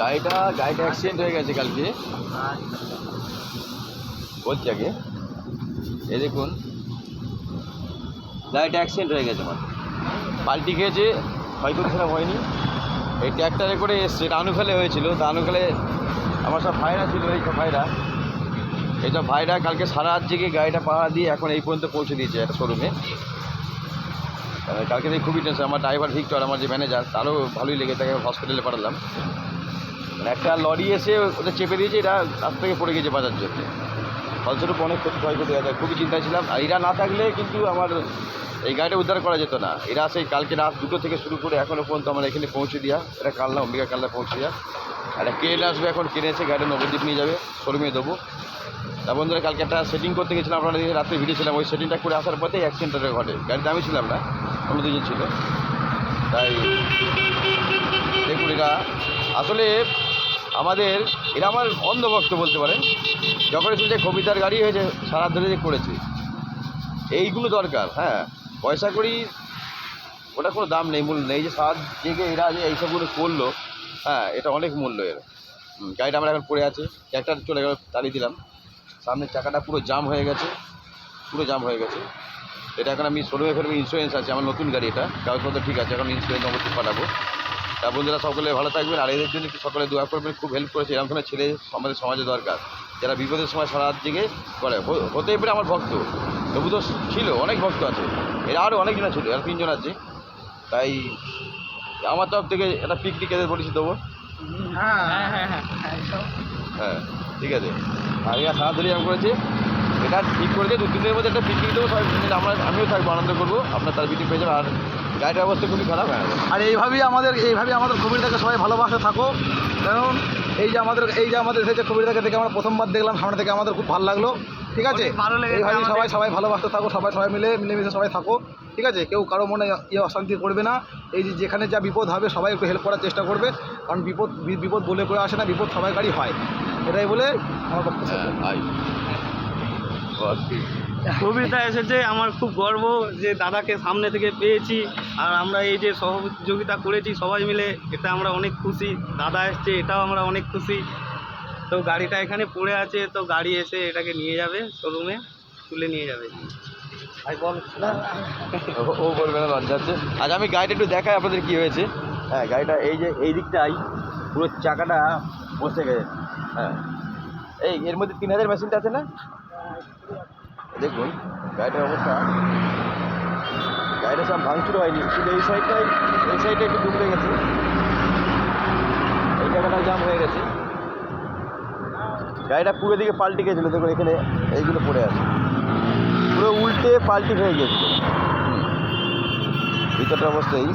গাড়িটা গাড়িটা অ্যাক্সিডেন্ট হয়ে গেছে কালকে। বলছি আগে। এই দেখুন। গাড়িটা অ্যাক্সিডেন্ট হয়ে গেছে আমার। পাল্টি খেয়েছে ক্ষয়ক্ষতি খারাপ হয়নি। এই ট্র্যাক্টারে করে এসছে রানুখালে হয়েছিল। রানুখালে আমার সব ভাইরা ছিল, এই সব ভাইরা। এই সব ভাইরা কালকে সারা রাত জেগে গাড়িটা পাহারা দিয়ে এখন এই পর্যন্ত পৌঁছে দিয়েছে একটা শোরুমে কালকে থেকে খুবই টেনশন আমার ড্রাইভার ভিক্টর আমার যে ম্যানেজার তারও ভালোই লেগে তাকে হসপিটালে পাঠালাম। একটা লরি এসে ওটা চেপে দিয়েছে এটা রাস্তা থেকে পড়ে গেছে বাজার জন্য। ফলস্বরূপ অনেক ক্ষতি ক্ষয়ক্ষতি হয়েছে খুবই চিন্তায় ছিলাম। আর এরা না থাকলে কিন্তু আমার এই গাড়িটা উদ্ধার করা যেত না। এরা সেই কালকে রাত দুটো থেকে শুরু করে এখনও পর্যন্ত আমার এখানে পৌঁছে দেওয়া এটা কালনা, অম্বিকা কালনা পৌঁছে দেওয়া একটা ক্রেন আসবে এখন কিনে এসে গাড়িটা নবদ্বীপ নিয়ে যাবে, শোরুমে দেবো। তা বন্ধুরা, কালকে একটা সেটিং করতে গেছিলাম, আপনারা রাত্রে ভিডিও ছিলাম। ওই সেটিংটা করে আসার পথেই অ্যাক্সিডেন্টটা ঘটে। গাড়িতে আমি ছিলাম না, অন্য দুজন ছিল। তাই দেখুন এরা। আসলে আমাদের, এরা আমার অন্ধভক্ত বলতে পারেন। যখন যে কবিতার গাড়ি হয়েছে, সারা ধরে যে করেছে। এইগুলো দরকার হ্যাঁ। পয়সা করি ওটা কোনো দাম নেই, মূল্য নেই। যে সারা জেগে এরা যে এইসবগুলো করল হ্যাঁ এটা অনেক মূল্য এর। গাড়িটা আমার এখন পড়ে আছে। একটা চলে গেল তাড়িয়ে দিলাম। সামনের চাকাটা পুরো জাম হয়ে গেছে, পুরো জাম হয়ে গেছে। এটা এখন আমি শোরুমে ফেরবে ইন্স্যুরেন্স আছে। আমার নতুন গাড়ি এটা। কাগজপত্র ঠিক আছে, এখন ইন্স্যুরেন্স অবশ্যই পাঠাবো। তা বন্ধুরা সকলে ভালো থাকবেন আর এদের জন্য একটু সকলে দোয়া করবেন খুব হেল্প করেছে। এরকম ধরনের ছেলে আমাদের সমাজে দরকার। যারা বিপদের সময় সারা জেগে করে। হতেই পারে আমার ভক্ত। তবু তো ছিল অনেক ভক্ত আছে। এরা আরও অনেকজন ছিল আর তিনজন আছে। তাই আমার তরফ থেকে একটা পিকনিক এদের বলেছি দেবো। হ্যাঁ হ্যাঁ হ্যাঁ হ্যাঁ। ঠিক আছে। আর এরা সারা ধরে এরকম করেছে। এটা ঠিক করে দিয়ে দু তিন দিনের মধ্যে একটা পিকনিক দেবো সবাই আমরা আমিও থাকব আনন্দ করব আপনার তার পিকনিক পেয়ে যাবে আর গাড়িটার অবস্থা খুবই খারাপ। হ্যাঁ আর এইভাবেই আমাদের এইভাবেই আমাদের কবিতাকে সবাই ভালোবাসে থাকো। কারণ এই যে আমাদের এই যে আমাদের এসেছে কবিতাকে দেখে আমরা প্রথমবার দেখলাম সামনে থেকে আমাদের খুব ভালো লাগল ঠিক আছে? ভালো লেগেছে এইভাবেই সবাই সবাই ভালোবাসতে থাকো সবাই সবাই মিলে মিলেমিশে সবাই থাকো ঠিক আছে? কেউ কারও মনে ইয়ে অশান্তি করবে না। এই যে যেখানে যা বিপদ হবে সবাই একটু হেল্প করার চেষ্টা করবে। কারণ বিপদ বিপদ বলে করে আসে না বিপদ সবাই গাড়ি হয়। এটাই বলে আমার হ্যাঁ বল। কবিতা এসেছে, আমার খুব গর্ব যে দাদাকে সামনে থেকে পেয়েছি আর আমরা এই যে সহযোগিতা করেছি সবাই মিলে এটা আমরা অনেক খুশি। দাদা এসছে, এটাও আমরা অনেক খুশি। তো গাড়িটা এখানে পড়ে আছে, তো গাড়ি এসে এটাকে নিয়ে যাবে শোরুমে তুলে নিয়ে যাবে। ও- বলবে না, লজ্জা হচ্ছে। আজ আমি গাড়িটা একটু দেখাই আপনাদের কি হয়েছে। হ্যাঁ গাড়িটা এই যে, এই দিকটাই পুরো চাকাটা বসে গেছে। হ্যাঁ। এই, এর মধ্যে তিন হাজার মেশিনটা আছে না? দেখুন, গাড়িটার অবস্থা। গাড়িটা সব ভাঙচুর হয়নি। শুধু এই সাইডটাই এই সাইডটা একটু ডুবে গেছে। এই জায়গাটা জাম হয়ে গেছে। গাড়িটা পুরো দিকে পাল্টে গেছিল। দেখুন, এখানে এইগুলো পড়ে আছে। পুরো উল্টে পাল্টি হয়ে গিয়েছিল হুম। ভিতরটার অবস্থা এই।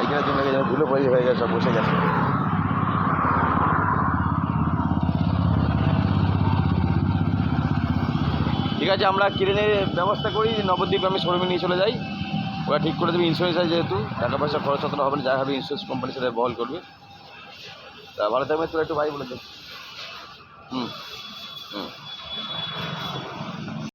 এইখানে জমে গেছে ধুলো পড়ে হয়ে গেছে বসে গেছে। আছে, আমরা কিনে ব্যবস্থা করি, নবদ্বীপ আমি শোরুমে নিয়ে চলে যাই। ওরা ঠিক করে দেবে ইন্স্যুরেন্স আছে যেহেতু, টাকা পয়সা খরচ অতটা হবে না যা হবে ইন্স্যুরেন্স কোম্পানি সেটা বহল করবে। তা ভালো থাকবে তোরা একটু ভাই বলে দে। হুম।